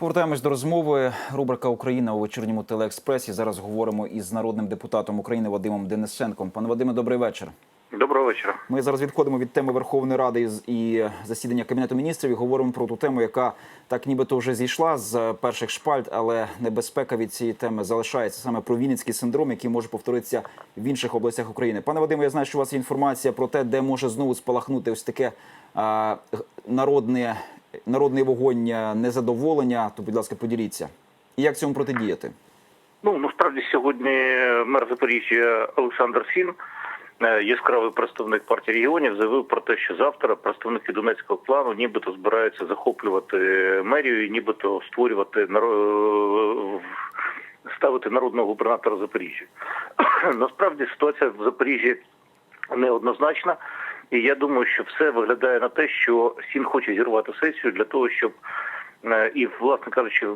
Повертаємось до розмови. Рубрика Україна у вечірньому телеекспресі. Зараз говоримо із народним депутатом України Вадимом Денисенком. Пане Вадиме, добрий вечір. Доброго вечора. Ми зараз відходимо від теми Верховної Ради і засідання Кабінету міністрів і говоримо про ту тему, яка так нібито вже зійшла з перших шпальт, але небезпека від цієї теми залишається саме про Вінницький синдром, який може повторитися в інших областях України. Пане Вадиме, я знаю, що у вас є інформація про те, де може знову спалахнути ось таке а, народне, народний вогонь незадоволення. То, будь ласка, поділіться. І як цьому протидіяти? Ну насправді сьогодні мер Запоріжжя Олександр Сін, е, яскравий представник партії регіонів, заявив про те, що завтра представники Донецького плану нібито збираються захоплювати мерію, і нібито створювати наро- ставити народного губернатора Запоріжжя. Насправді ситуація в Запоріжжі неоднозначна. І я думаю, що все виглядає на те, що Сін хоче зірвати сесію для того, щоб е, і, власне кажучи,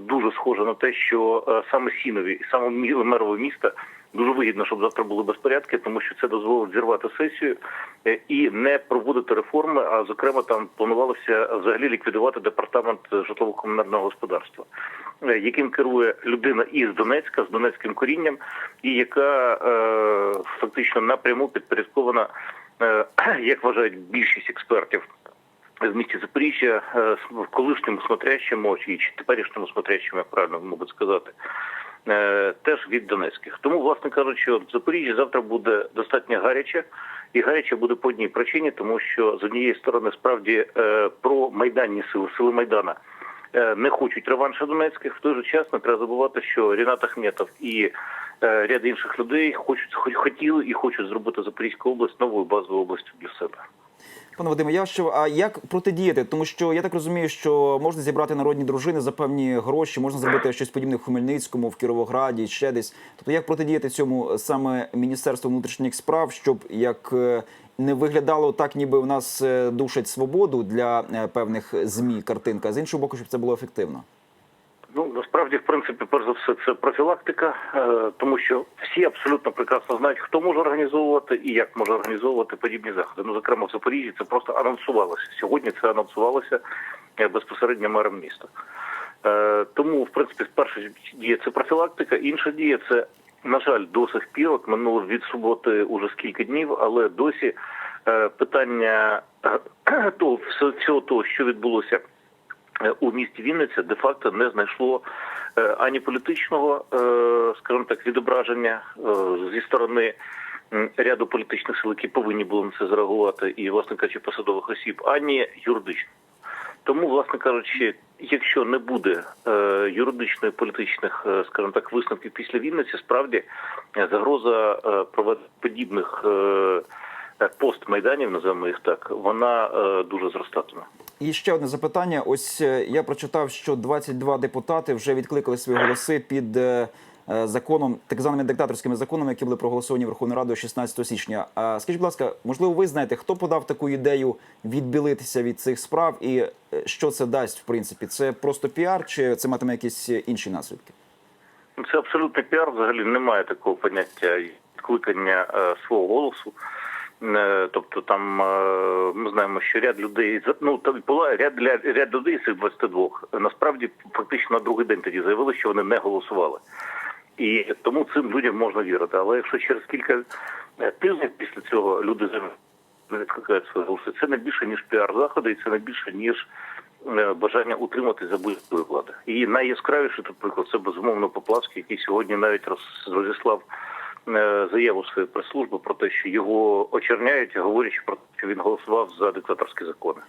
дуже схоже на те, що е, саме Сінові і саме мерове міста дуже вигідно, щоб завтра були безпорядки, тому що це дозволить зірвати сесію е, і не проводити реформи. А зокрема, там планувалося взагалі ліквідувати департамент житлово-комунального господарства, яким керує людина із Донецька з донецьким корінням, і яка е, фактично напряму підпорядкована, як вважають більшість експертів в місті Запоріжжя е, в колишньому смотрящому чи теперішньому смотрящому, як правильно мабуть сказати, е, теж від Донецьких. Тому, власне кажучи, в Запоріжжі завтра буде достатньо гаряче, і гаряче буде по одній причині, тому що з однієї сторони справді е, про майданні сили, сили Майдана. е, Не хочуть реваншу Донецьких в той же час не треба забувати, що Рінат Ахметов і е, ряд інших людей хочуть хотіли і хочуть зробити Запорізьку область новою базовою областю для себе. Пане Вадиме, я що а як протидіяти? Тому що я так розумію, що можна зібрати народні дружини за певні гроші, можна зробити щось подібне в Хмельницькому, в Кіровограді, ще десь. Тобто, як протидіяти цьому саме Міністерство внутрішніх справ, щоб як е, не виглядало так, ніби в нас е, душать свободу для е, певних змі картинка, з іншого боку, щоб це було ефективно. Ну насправді, в принципі, перш за все, це профілактика, е, тому що всі абсолютно прекрасно знають, хто може організовувати і як може організовувати подібні заходи. Ну, зокрема, в Запоріжжі це просто анонсувалося. Сьогодні це анонсувалося е, безпосередньо мером міста. Е, Тому, в принципі, перша дія це профілактика, інша дія це, на жаль, до сих пір, от минуло від суботи уже скільки днів, але досі питання того, всього- того, що відбулося у місті Вінниця де-факто не знайшло е, ані політичного, е, скажімо так, відображення е, зі сторони ряду політичних сил, які повинні були на це зреагувати, і, власне кажучи, посадових осіб, ані юридично. Тому, власне кажучи, якщо не буде е, юридичної політичних, е, скажімо так, висновків після Вінниці, справді е, загроза е, проведення подібних е, е, постмайданів, називаємо їх так, вона е, дуже зростатиме. І ще одне запитання. Ось е, я прочитав, що 22 депутати вже відкликали свої голоси під е, е, законом, так званими диктаторськими законами, які були проголосовані Верховною Радою 16 січня. А скажіть, будь ласка, можливо, ви знаєте, хто подав таку ідею відбілитися від цих справ, і що це дасть в принципі? Це просто піар, чи це матиме якісь інші наслідки? Це абсолютний піар. Взагалі немає такого поняття відкликання свого голосу. Е, Тобто там е, ми знаємо, що ряд людей ну там була ряд ряд, ряд людей з цих 22, насправді фактично на другий день тоді заявили, що вони не голосували. І тому цим людям можна вірити. Але якщо через кілька е, тижнів після цього люди відкликають свої голоси, це не більше ніж піар заходи, і це не більше ніж бажання утримати за будь-якої влади. І найяскравіший тут приклад це безумовно Поплавський, який сьогодні навіть роз- розіслав заяву своєї прес-служби про те, що його очерняють, говорячи про те, що він голосував за диктаторські закони.